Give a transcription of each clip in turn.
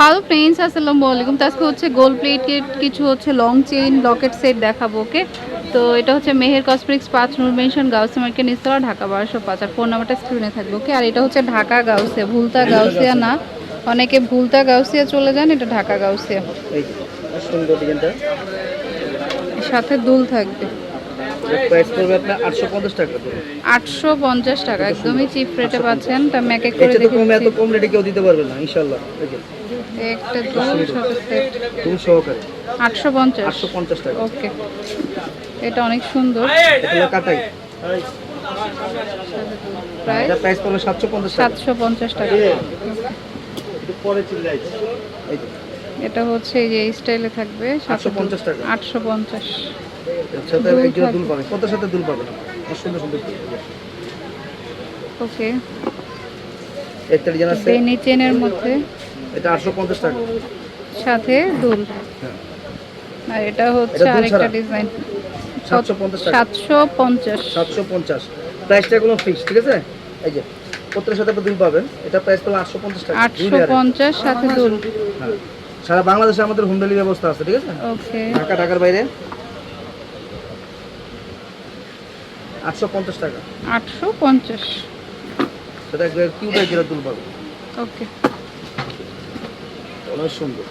Hello friends আসসালামু আলাইকুম। তো আজকে হচ্ছে গোল্ড প্লেটেড কিছু হচ্ছে লং চেইন লকেট সেট দেখাবো ওকে তো এটা হচ্ছে মেহের কসমেটিক্স পাঁচ নূর মেনশন গাউসে মার্কেট নিস্তলা ঢাকা বারোশো পাঁচ। আর ফোন নাম্বারটা স্ক্রিনে থাকবে ওকে আর এটা হচ্ছে ঢাকা গাউসিয়া ভুলতা গাউসিয়া না। অনেকে ভুলতা গাউসিয়া চলে যান এটা ঢাকা গাউসিয়া। সাথে দুল থাকবে। প্রাইস পড়বে আপনার আটশো পঞ্চাশ টাকা করে। আটশো পঞ্চাশ টাকা একদমই চিপ রেটে পাচ্ছেন তা আমি এক এক করে তো এত কম রেটে কেউ দিতে পারবে না যে। একটা দুল সেট তুমি সহকারে। আটশো পঞ্চাশ। আটশো পঞ্চাশ টাকা। ওকে। এটা অনেক সুন্দর। এটা কাটাই। প্রাইস? এটা প্রাইস পড়বে সাতশো পঞ্চাশ টাকা। সাতশো পঞ্চাশ টাকা। পরে চিল্লাই এই যে এটা হচ্ছে এই যে এই স্টাইলে থাকবে 850 টাকা। আটশো পঞ্চাশ। এর সাথে দুল জোড়া দুল পাবে। কত সাথে দুল পাবে? সুন্দর সুন্দর ওকে। একটা ডিজাইন আছে বেনি চেনের মধ্যে। এটা আটশো পঞ্চাশ টাকা। সাথে দুল। হ্যাঁ। আর এটা হচ্ছে আরেকটা ডিজাইন। সাতশো পঞ্চাশ টাকা। সাতশো পঞ্চাশ। সাতশো পঞ্চাশ। প্রাইসটা কোনো ফিক্স ঠিক আছে? এই যে প্রত্যেকের সাথে দুল পাবেন। এটা প্রাইস টাকা। সাথে দুল। হ্যাঁ। সারা বাংলাদেশে আমাদের হোম ডেলিভারি ব্যবস্থা আছে ঠিক আছে? ওকে। ঢাকা ঢাকার বাইরে। আটশো পঞ্চাশ টাকা। আটশো পঞ্চাশ। সেটা দুল পাবে ওকে। অনেক সুন্দর।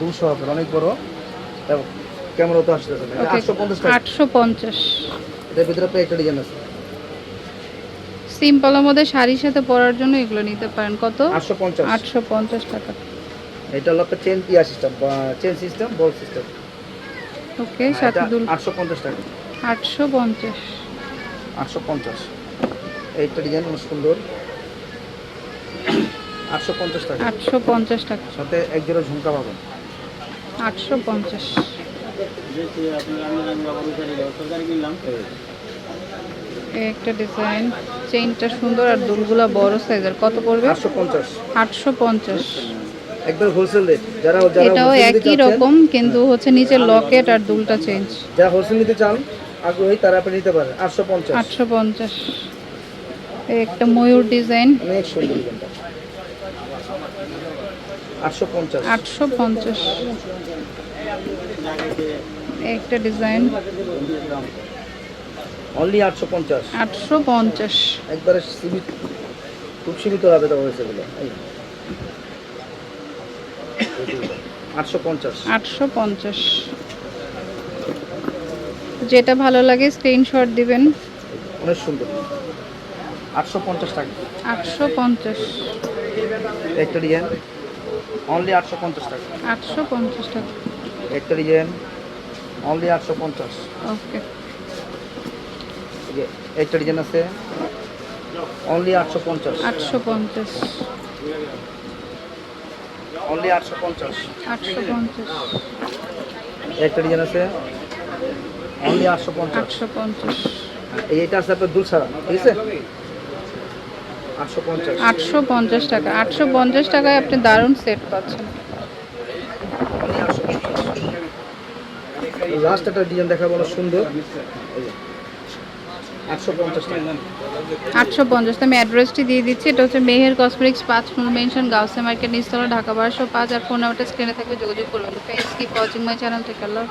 দুশো হবে অনেক বড়। এবং ক্যামেরা তো আটশো পঞ্চাশ টাকা। আটশো পঞ্চাশ। এটার ভিতরে আপনার একটা ডিজাইন আছে। সিম্পলের মধ্যে শাড়ির সাথে পরার জন্য এগুলো নিতে পারেন। কত? আটশো পঞ্চাশ। আটশো পঞ্চাশ টাকা। এটা হলো আপনার চেন ইয়া system chain system ball system okay সাথে দুল আটশো পঞ্চাশ টাকা। আটশো পঞ্চাশ। আটশো পঞ্চাশ। এইটা ডিজাইন অনেক সুন্দর। আটশো পঞ্চাশ টাকা। আটশো পঞ্চাশ টাকা। সাথে এক জোড়া ঝুমকা পাবেন। আটশো পঞ্চাশ। একটা ডিজাইন চেইনটা সুন্দর আর দুলগুলা বড় সাইজের কত পড়বে? আটশো পঞ্চাশ। আটশো পঞ্চাশ। একবার হোলসেল রেট যারা যারা এটাও একই রকম কিন্তু হচ্ছে নিচে লকেট আর দুলটা চেঞ্জ যারা হোলসেল নিতে চান আগ্রহী তারা আপনি নিতে পারেন। আটশো পঞ্চাশ। আটশো পঞ্চাশ। এই একটা ময়ূর ডিজাইন। অনেক সুন্দর আটশো পঞ্চাশ। আটশো পঞ্চাশ। একটা ডিজাইন। অনলি আটশো পঞ্চাশ। আটশো পঞ্চাশ। একবারে সীমিত। খুব সীমিত হবে হয়েছে এগুলো আটশো পঞ্চাশ। আটশো পঞ্চাশ। যেটা ভালো লাগে স্ক্রিনশট দিবেন। অনেক সুন্দর। আটশো পঞ্চাশ টাকা। আটশো পঞ্চাশ। একটা ডিজাইন অনলি আটশো পঞ্চাশ টাকা। আটশো পঞ্চাশ টাকা। একটা ডিজাইন অনলি আটশো পঞ্চাশ। ওকে এই একটা ডিজাইন আছে। অনলি আটশো পঞ্চাশ। আটশো পঞ্চাশ। অনলি আটশো পঞ্চাশ। আটশো পঞ্চাশ। একটা ডিজাইন আছে। অনলি আটশো পঞ্চাশ। আটশো পঞ্চাশ। এই এটা আছে আপনার দুল ঠিক আছে? আটশো পঞ্চাশ। আটশো পঞ্চাশ টাকা। আটশো পঞ্চাশ টাকায় আপনি দারুণ সেট পাচ্ছেন। লাস্ট একটা ডিজাইন দেখাবো অনেক সুন্দর। আটশো পঞ্চাশ আমি অ্যাড্রেসটি দিয়ে দিচ্ছি। এটা হচ্ছে মেহের কসমেটিক্স পাঁচ নূর মেনশন গাউসে মার্কেট নিস্তলা ঢাকা বারোশো পাঁচ আর ফোন নাম্বারটা স্ক্রিনে থাকবে যোগাযোগ করবেন। ফেস কিপ ওয়াচিং মাই চ্যানেল থেকে আল্লাহ